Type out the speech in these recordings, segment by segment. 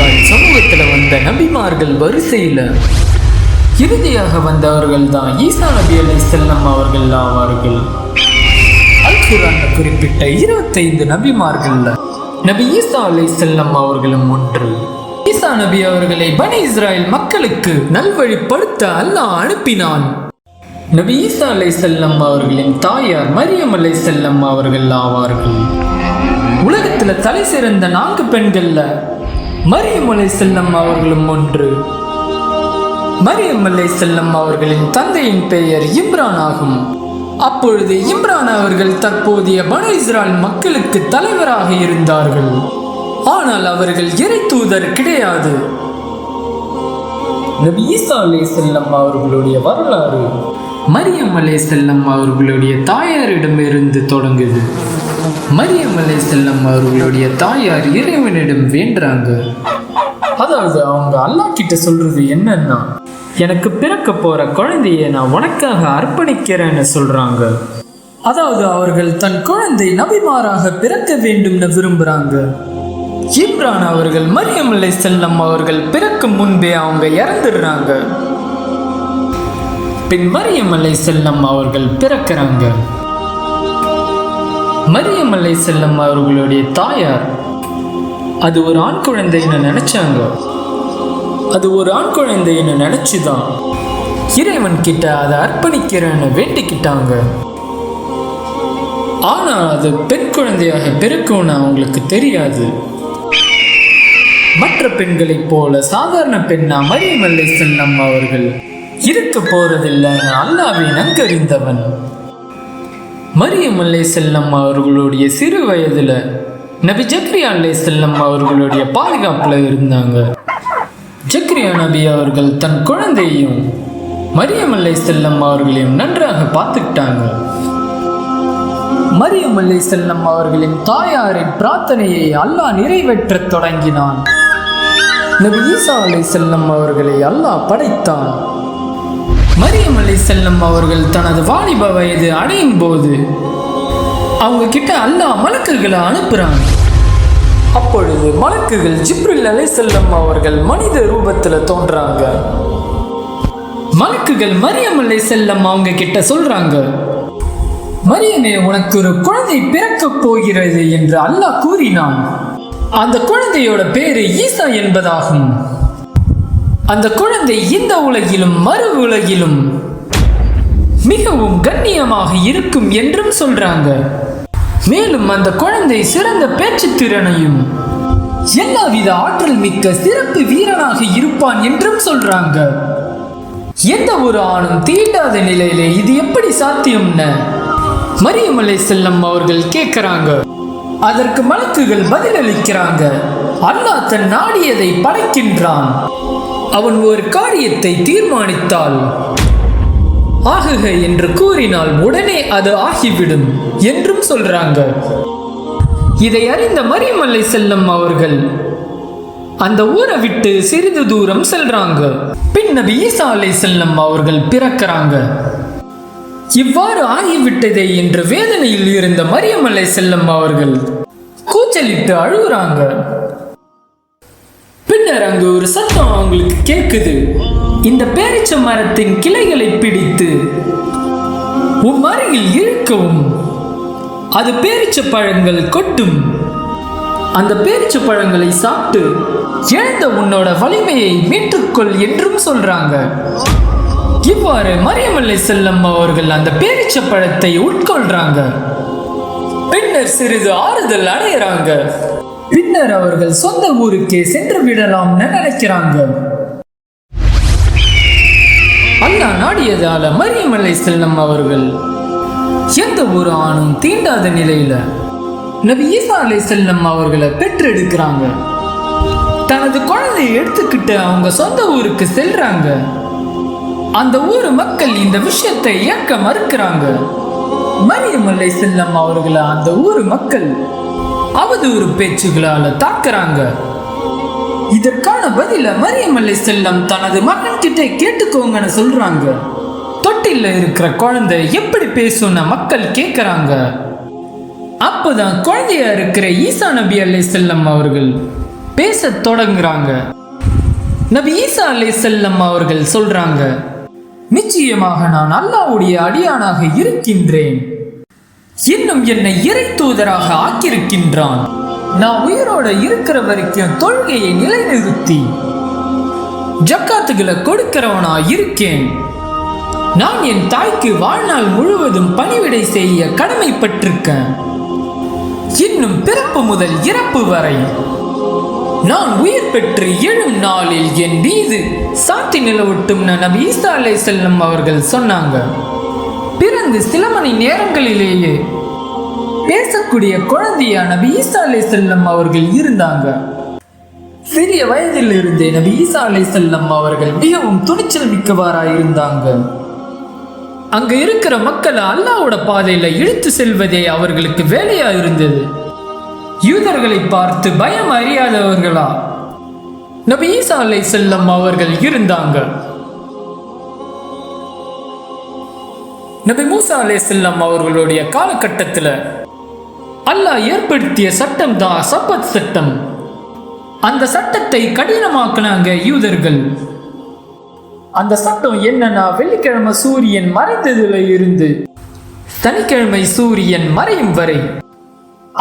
Israel சமூகத்தில் வந்த நபிமார்கள் வரிசையில் இறுதியாக வந்தவர்கள் தான் ஈசா நபி அலி செல்லம் அவர்கள் ஆவார்கள். அல் குரான் குறிப்பிட்ட இருபத்தைந்து நபிமார்கள்ல நபி ஈசா அலி செல்லம் அவர்களும் ஒன்று. ஈசா நபி அவர்களை பனி இஸ்ராயல் மக்களுக்கு நல்வழிப்படுத்த அல்லாஹ் அனுப்பினான். நபி ஈசா அலை செல்லம் அவர்களின் தாயார் மரியம் அலை செல்லம் அவர்கள் ஆவார்கள். உலகத்தில் தலை சிறந்த நான்கு பெண்கள்ல மரியம் அலை செல்லம் அவர்களும் ஒன்று. மரியம் அலை செல்லம் அவர்களின் தந்தையின் பெயர் இம்ரான் ஆகும். அப்பொழுது இம்ரான் அவர்கள் தற்போதைய பனு இஸ்ரால் மக்களுக்கு தலைவராக இருந்தார்கள். ஆனால் அவர்கள் இறை தூதர் கிடையாது. நபி ஈசா அலே செல்லம் அவர்களுடைய வரலாறு மரியம் அலே செல்லம் அவர்களுடைய தாயாரிடமிருந்து தொடங்குது. மரியம் அலை செல்லம் அவர்களுடைய தாயார் இறைவனிடம் வேண்டுறாங்க. அதாவது அவங்க அல்லாஹ் கிட்ட சொல்றது என்னன்னா எனக்கு பிறக்க போற குழந்தையை நான் உனக்காக அர்ப்பணிக்கிறேன்னு சொல்றாங்க. அதாவது அவர்கள் தன் குழந்தை நபிமாராக பிறக்க வேண்டும்னு விரும்புறாங்க. இம்ரான் அவர்கள் மரியம் அலை செல்லம் அவர்கள் பிறக்கும் முன்பே அவங்க இறந்துடுறாங்க. பின் மரியம் அலை செல்லம் அவர்கள் பிறக்கிறாங்க. மரியம் அலை செல்லம் அவர்களுடைய தாயார். அது ஒரு ஆண் குழந்தைன்னு நினைச்சாங்க. அது ஒரு ஆண் குழந்தைன்னு நினைச்சுதான். இறைவன் கிட்ட அதை அர்ப்பணிக்கிறேன்னு வேண்டிக்கிட்டாங்க. ஆனால் அது பெண் குழந்தையாக பிறக்கும்னு அவங்களுக்கு தெரியாது. மற்ற பெண்களைப் போல சாதாரண பெண்ணா மரியம் அலை செல்லம் அவர்கள் இருக்க போறதில்லைன்னு அல்லாவை நன்கறிந்தவன். மரியம் அல்லை செல்லம் அவர்களுடைய சிறு வயதுல நபி ஜக்ரியா அல்லை செல்லம் அவர்களுடைய பாதுகாப்புல இருந்தாங்க. ஜக்ரியா நபி அவர்கள் தன் குழந்தையையும் மரியம் அல்லை செல்லம் அவர்களையும் நன்றாக பார்த்துக்கிட்டாங்க. மரியம் அல்லை செல்லம் அவர்களின் தாயாரின் பிரார்த்தனையை அல்லாஹ் நிறைவேற்றத் தொடங்கினான். நபி ஈசா அலை செல்லம் அவர்களை அல்லாஹ் படைத்தான். மரியம் அலை செல்லம் அவர்கள் தனது வாலிப வயது அடையும் போது அவங்க கிட்ட அல்லாஹ் மலக்குகளை அனுப்புறாங்க. அப்பொழுது மலக்குகள் ஜிப்ரில் அலை செல்லம் அவர்கள் மனித ரூபத்துல தோன்றாங்க. மலக்குகள் மரியம் அலை செல்லம் அவங்க கிட்ட சொல்றாங்க மரியமே உனக்கு ஒரு குழந்தை பிறக்க போகிறது என்று அல்லாஹ் கூறினான். அந்த குழந்தையோட பேரு ஈசா என்பதாகும். அந்த குழந்தை இந்த உலகிலும் மறு உலகிலும் மிகவும் கண்ணியமாக இருக்கும் என்றும் சொல்றாங்க. மேலும் அந்த குழந்தை சிறந்த பேச்சு திறனையும் எல்லாவித ஆற்றல் மிக்க சிறப்பு வீரனாக இருப்பான் என்றும் சொல்றாங்க. எந்த ஒரு ஆணும் தீண்டாத நிலையிலே இது எப்படி சாத்தியம்னு மரியமலை செல்லம் அவர்கள் கேட்கிறாங்க அதற்கு மலக்குகள் பதிலளிக்கிறாங்க. அல்லாஹ் தன் நாடியதை படைக்கின்றான். அவன் ஒரு காரியத்தை தீர்மானித்தால் ஆகுக என்று கூறினால் உடனே அது ஆகிவிடும் என்றும் சொல்றாங்க. இதை அறிந்த மரியமலை செல்லம் அவர்கள் அந்த ஊரை விட்டு சிறிது தூரம் செல்றாங்க. பின் நபி ஈசா அலை செல்லம் அவர்கள் பிறக்கிறாங்க. இவ்வாறு ஆகிவிட்டதே என்று வேதனையில் இருந்த மரியமலை செல்லம் அவர்கள் கூச்சலிட்டு அழுகுறாங்க. பின்னர் அங்கு ஒரு சத்தம் அவங்களுக்கு கேட்குது. இந்த பேரிச்ச மரத்தின் கிளைகளை பிடித்து உன் அருகில் இருக்கவும் அது பேரிச்ச பழங்கள் கொட்டும். அந்த பேரிச்ச பழங்களை சாப்பிட்டு எழுந்த உன்னோட வலிமையை மீட்டுக்கொள் என்றும் சொல்றாங்க. இவ்வாறு மரியமல்லை செல்லம் அவர்கள் அந்த பேரிச்ச பழத்தை உட்கொள்றாங்க. பின்னர் சிறிது ஆறுதல் அடையிறாங்க பின்னர் அவர்கள் சொந்த ஊருக்கே சென்று விடலாம்னு நினைக்கிறாங்க. அண்ணா நாடியதால மரியமலை செல்லம் அவர்கள். எந்த ஒரு ஆணும் தீண்டாத நிலையில நபி ஈசா அலை செல்லம் அவர்களை பெற்றெடுக்கிறாங்க. தனது குழந்தையை எடுத்துக்கிட்டு அவங்க சொந்த ஊருக்கு செல்றாங்க. அந்த ஊர் மக்கள் இந்த விஷயத்தை ஏற்க மறுக்கிறாங்க. மரியம் அலை செல்லம் அவர்களை அந்த ஊர் மக்கள் அவதூறு பேச்சுகளால தாக்குறாங்க. இதற்கான பதில மரியம் அலை செல்லம் தனது மகன் கிட்ட கேட்டுக்கோங்கன்னு சொல்றாங்க. தொட்டில இருக்கிற குழந்தை எப்படி பேசும்னு மக்கள் கேட்கறாங்க அப்போதான் குழந்தையா இருக்கிற ஈசா நபி அலை செல்லம் அவர்கள் பேச தொடங்குறாங்க. நபி ஈசா அலை செல்லம் அவர்கள் சொல்றாங்க நிச்சயமாக நான் அல்லாவுடைய அடியானாக இருக்கின்றேன். இன்னும் என்னை இறை தூதராக ஆக்கியிருக்கின்றான். நான் உயிரோட இருக்கிற வரைக்கும் தொழுகையை நிலைநிறுத்தி ஜக்காத்துகளை கொடுக்கிறவனா இருக்கேன். நான் என் தாய்க்கு வாழ்நாள் முழுவதும் பணிவிடை செய்ய கடமைப்பட்டிருக்கேன். இன்னும் பிறப்பு முதல் இறப்பு வரை நான் உயிர் பெற்று எழும் நாளில் என் மீது சாத்தி நிலவட்டும் நபி ஈசா அலை செல்லம் அவர்கள் சொன்னாங்க. பிறந்து சில மணி நேரங்களிலேயே பேசக்கூடிய குழந்தையான நபி ஈசா அலை செல்லம் அவர்கள் இருந்தாங்க. சிறிய வயதில் இருந்தே நபி ஈசா அலை செல்லம் அவர்கள் மிகவும் துணிச்சல் மிக்கவாராய் இருந்தாங்க. அங்க இருக்கிற மக்களை அல்லாவோட பாதையில இழுத்து செல்வதே அவர்களுக்கு வேலையா இருந்தது. யூதர்களை பார்த்து பயம் அறியாதவர்களா? நபி ஈசா அலை செல்லம் அவர்கள் இருந்தாங்க. நபி மூசா அலே செல்லம் அவர்களுடைய காலகட்டத்தில் அல்லாஹ் ஏற்படுத்திய சட்டம் தான் சப்பத் சட்டம். அந்த சட்டத்தை கடினமாக்குனாங்க யூதர்கள். அந்த சட்டம் என்னன்னா வெள்ளிக்கிழமை சூரியன் மறைந்ததுல இருந்து சனிக்கிழமை சூரியன் மறையும் வரை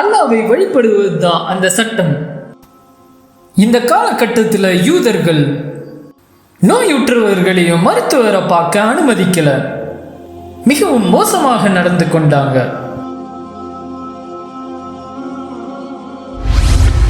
அல்லாவை வழிபடுவது தான் அந்த சட்டம். இந்த காலகட்டத்தில் யூதர்கள் நோயுற்றவர்களையும் மருத்துவரை பார்க்க அனுமதிக்கல. மிகவும் மோசமாக நடந்து கொண்டாங்க.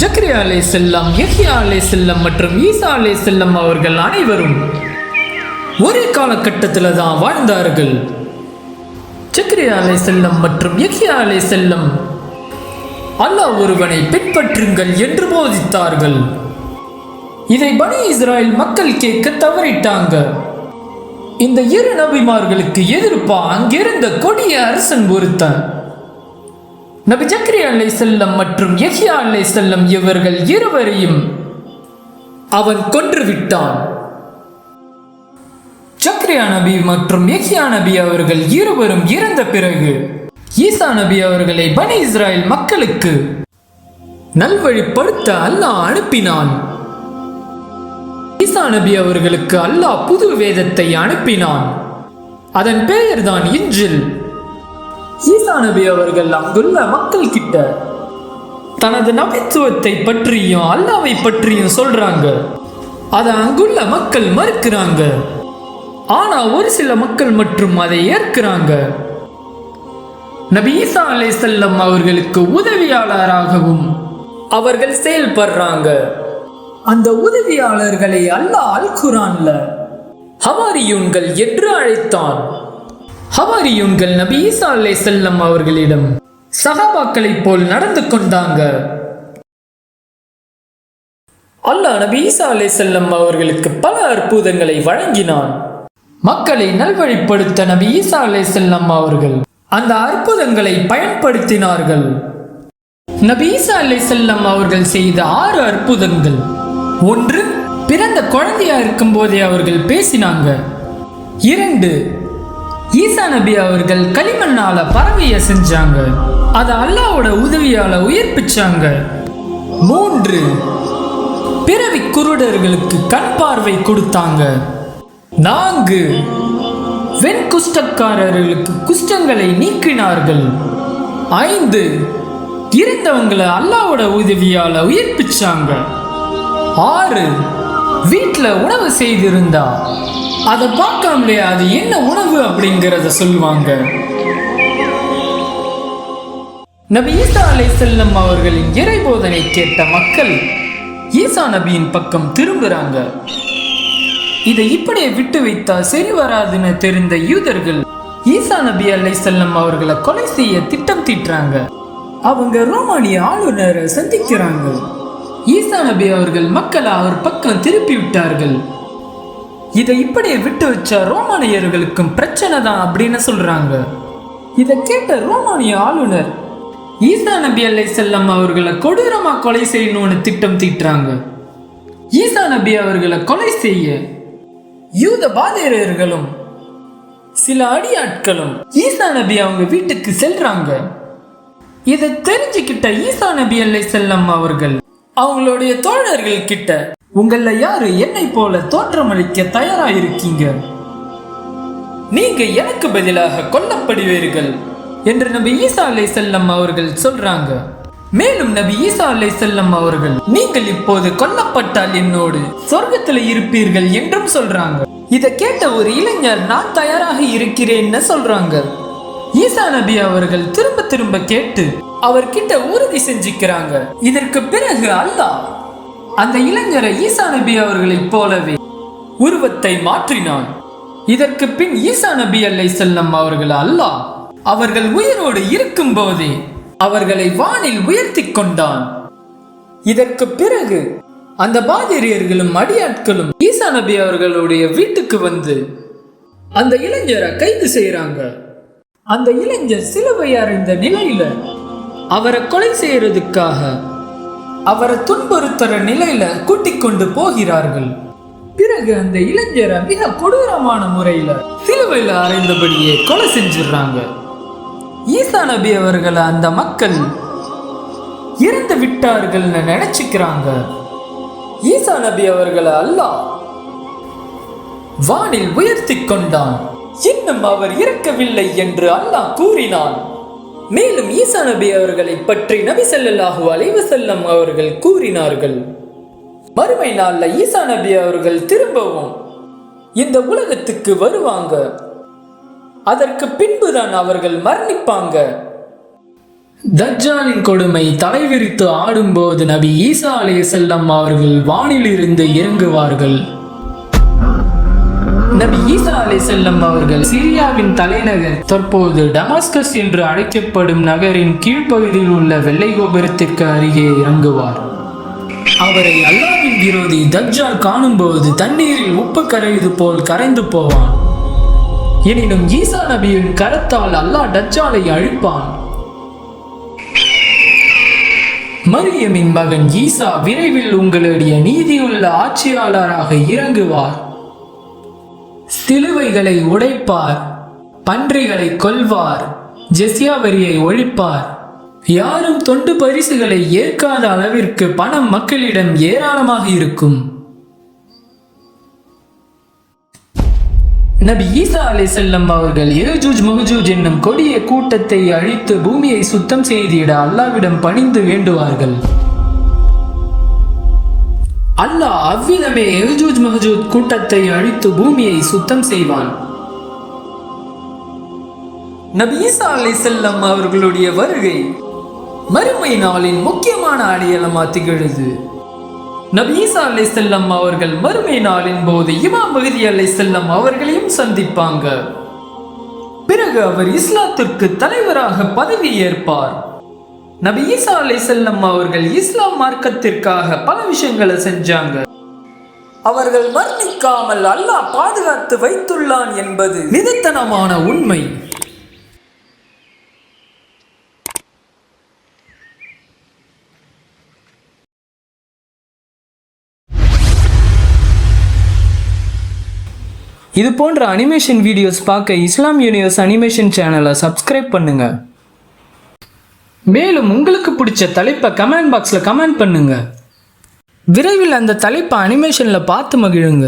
ஜக்ரியா அலே செல்லம் யஹியா அலே செல்லம் மற்றும் ஈசா அலே செல்லம் அவர்கள் அனைவரும் ஒரே காலகட்டத்தில் தான் வாழ்ந்தார்கள். ஜக்ரியா அலே செல்லம் மற்றும் யஹியா அலே செல்லம் அல்லாஹ் ஒருவனை பின்பற்றுங்கள் என்று போதித்தார்கள். இதை பனி இஸ்ராயல் மக்கள் கேட்க தவறிட்டாங்க. இந்த இரு நபிமார்களுக்கு எதிர்ப்பா அங்கிருந்த கொடிய அரசன் ஒருத்தன். நபி ஜக்ரி அலை செல்லம் மற்றும் எஹியா அலை செல்லம் இவர்கள் இருவரையும் அவன் கொன்று விட்டான். சக்ரியா நபி மற்றும் எஹியா நபி அவர்கள் இருவரும் இறந்த பிறகு ஈசா நபி அவர்களை பனி இஸ்ராயல் மக்களுக்கு நல்வழிப்படுத்த அல்லாஹ் அனுப்பினான். ஈசா நபி அவர்களுக்கு அல்லாஹ் புது வேதத்தை அனுப்பினான். அதன் பெயர்தான் இன்றில் ஈசா நபி அவர்கள் அங்குள்ள மக்கள் கிட்ட தனது நபித்துவத்தை பற்றியும் அல்லாவை பற்றியும் சொல்றாங்க. அதை அங்குள்ள மக்கள் மறுக்கிறாங்க. ஆனா ஒரு சில மக்கள் மற்றும் அதை ஏற்கிறாங்க. நபி ஈசா அலை செல்லம் அவர்களுக்கு உதவியாளராகவும் அவர்கள் செயல்படுறாங்க. அந்த உதவியாளர்களை அல்லாஹ் அல் குரான்ல ஹவாரியூன்கள் என்று அழைத்தான். ஹவாரியூன்கள் நபி ஈசா அலை செல்லம் அவர்களிடம் சகாபாக்களைப் போல் நடந்து கொண்டாங்க. அல்லாஹ் நபி ஈசா அலை செல்லம் அவர்களுக்கு பல அற்புதங்களை வழங்கினான். மக்களை நல்வழிப்படுத்த நபி ஈசா அலை செல்லம் அவர்கள் அந்த அற்புதங்களை பயன்படுத்தினார்கள். நபி ஈசா அலை செல்லம் அவர்கள் செய்த ஆறு அற்புதங்கள். ஒன்று பிறந்த குழந்தையா இருக்கும் போதே அவர்கள் பேசினாங்க. இரண்டு ஈசா நபி அவர்கள் களிமண்ணால பறவைய செஞ்சாங்க. அதை அல்லாவோட உதவியால உயிர்ப்பிச்சாங்க. மூன்று பிறவி குருடர்களுக்கு கண் பார்வை கொடுத்தாங்க. நான்கு வெண் குஷ்டக்காரர்களுக்கு குஷ்டங்களை நீக்கினார்கள். ஐந்து இருந்தவங்களை அல்லாவோட உதவியால உயிர்ப்பிச்சாங்க. ஆறு வீட்டில் உணவு செய்திருந்தா. அதை பார்க்காமலே அது என்ன உணவு அப்படிங்கிறத சொல்லுவாங்க. நபி ஈசா அலை செல்லம் அவர்களின் இறைபோதனை கேட்ட மக்கள் ஈசா நபியின் பக்கம் திரும்புறாங்க. இதை இப்படியே விட்டு வைத்தா சரி வராதுன்னு தெரிந்த யூதர்கள் ஈசா நபி அலை செல்லம் அவர்களை கொலை செய்ய திட்டம் தீட்டுறாங்க. அவங்க ரோமானிய ஆளுநரை சந்திக்கிறாங்க. ஈசா நபி அவர்கள் மக்களை அவர் பக்கம் திருப்பி விட்டார்கள் இதை இப்படியே விட்டு வச்ச ரோமானியர்களுக்கும் பிரச்சனை தான் அப்படின்னு சொல்றாங்க. இதை கேட்ட ரோமானிய ஆளுநர் ஈசா நபி அலை செல்லம் அவர்களை கொடூரமா கொலை செய்யணும்னு திட்டம் தீட்டுறாங்க. ஈசா நபி அவர்களை கொலை செய்ய யூத பாதிரியர்களும் சில அடியாட்களும் ஈசா நபி அவங்க வீட்டுக்கு செல்றாங்க. இதை தெரிஞ்சுக்கிட்ட ஈசா நபி அலை செல்லம் அவர்கள் அவங்களுடைய தோழர்கள் கிட்ட உங்கள யாரு? என்னை போல தோற்றமளிக்க தயாரா இருக்கீங்க நீங்க எனக்கு பதிலாக கொல்லப்படுவீர்கள். என்று நபி ஈசா அலை செல்லம் அவர்கள் சொல்றாங்க. மேலும் நபி ஈசா அலை செல்லம் அவர்கள் நீங்கள் இப்போது கொல்லப்பட்டால் என்னோடு சொர்க்கத்தில் இருப்பீர்கள் என்றும் சொல்றாங்க. இதை கேட்ட ஒரு இளைஞர் நான் தயாராக இருக்கிறேன்னு சொல்றாங்க. ஈசா நபி அவர்கள் திரும்ப திரும்ப கேட்டு அவர்கிட்ட உறுதி செஞ்சுக்கிறாங்க. இதற்கு பிறகு அல்லாஹ் அந்த இளைஞரை ஈசா நபி அவர்களைப் போலவே உருவத்தை மாற்றினான். இதற்கு பின் ஈசா நபி அல்லை செல்லம் அவர்கள் அல்லாஹ் அவர்கள் உயிரோடு இருக்கும் போதே அவர்களை வானில் உயர்த்தி கொண்டான். இதற்கு பிறகு அந்த பாதிரியர்களும் அடியாட்களும் ஈசா நபி அவர்களுடைய வீட்டுக்கு வந்து அந்த இளைஞரை கைது செய்யறாங்க அந்த இளைஞர் சிலுவை அறிந்த நிலையில அவரை கொலை செய்யறதுக்காக அவரை துன்புறுத்துற நிலையில கூட்டிக் கொண்டு போகிறார்கள். பிறகு அந்த இளைஞரை மிக கொடூரமான முறையில சிலுவையில் அறைந்தபடியே கொலை செஞ்சிடுறாங்க ஈசா நபி அவர்களை அந்த மக்கள் இறந்து விட்டார்கள்னு நினைச்சுக்கிறாங்க. ஈசா நபி அவர்களை அல்லாஹ் வானில் உயர்த்தி கொண்டான். இன்னும் அவர் இறக்கவில்லை என்று அல்லாஹ் கூறினான். மேலும் ஈசா நபி அவர்களை பற்றி நபி ஸல்லல்லாஹு அலைவசல்லம் அவர்கள் கூறினார்கள். மறுமை நாள்ல ஈசா நபி அவர்கள் திரும்பவும் இந்த உலகத்துக்கு வருவாங்க. அதற்கு பின்புதான் அவர்கள் மரணிப்பாங்க. தஜ்ஜாலின் கொடுமை தலைவிரித்து ஆடும்போது நபி ஈசா அலே செல்லம் அவர்கள் வானிலிருந்து இறங்குவார்கள். நபி ஈசா அலை செல்லம் அவர்கள் சிரியாவின் தலைநகர் தற்போது டமாஸ்கஸ் என்று அழைக்கப்படும் நகரின் கீழ்ப்பகுதியில் உள்ள வெள்ளை கோபுரத்திற்கு அருகே இறங்குவார். அவரை அல்லாவின் விரோதி தஜ்ஜால் காணும்போது தண்ணீரில் உப்பு கரைவது போல் கரைந்து போவான். எனினும் ஈசா நபியின் கரத்தால் அல்லாஹ் டஜ்ஜாலை அழிப்பான். மரியமின் மகன் ஈசா விரைவில் உங்களுடைய நீதியுள்ள ஆட்சியாளராக இறங்குவார். சிலுவைகளை உடைப்பார் பன்றிகளை கொல்வார் ஜெசியாவரியை ஒழிப்பார். யாரும் தொண்டு பரிசுகளை ஏற்காத அளவிற்கு பணம் மக்களிடம் ஏராளமாக இருக்கும். நபி ஈசா அலை செல்லம் அவர்கள் ஏஜூஜ் முகஜூஜ் என்னும் கொடிய கூட்டத்தை அழித்து பூமியை சுத்தம் செய்திட அல்லாவிடம் பணிந்து வேண்டுவார்கள். அல்லாஹ் அவ்விதமே எஹ்ஜூஜ் மஹஜூத் கூட்டத்தை அழித்து பூமியை சுத்தம் செய்வான். நபி ஈசா அலை செல்லம் அவர்களுடைய வருகை மறுமை நாளின் முக்கியமான அடையாளமா திகழுது. நபி ஈசா அலை செல்லம் அவர்கள் மறுமை நாளின் போது இமாம் மகதி அலை செல்லம் அவர்களையும் சந்திப்பாங்க. பிறகு அவர் இஸ்லாத்திற்கு தலைவராக பதவி ஏற்பார். நபி ஈசா அலை செல்லம் அவர்கள் இஸ்லாம் மார்க்கத்திற்காக பல விஷயங்களை செஞ்சாங்க. அவர்கள் மரணிக்காமல் அல்லாஹ் பாதுகாத்து வைத்துள்ளான் என்பது நிதத்தனமான உண்மை. இது போன்ற அனிமேஷன் வீடியோஸ் பார்க்க இஸ்லாம் யூனிவர்ஸ் அனிமேஷன் சேனலை சப்ஸ்கிரைப் பண்ணுங்க. மேலும் உங்களுக்கு பிடிச்ச தலைப்பை கமெண்ட் பாக்ஸில் கமெண்ட் பண்ணுங்க. விரைவில் அந்த தலைப்பை அனிமேஷனில் பார்த்து மகிழுங்க.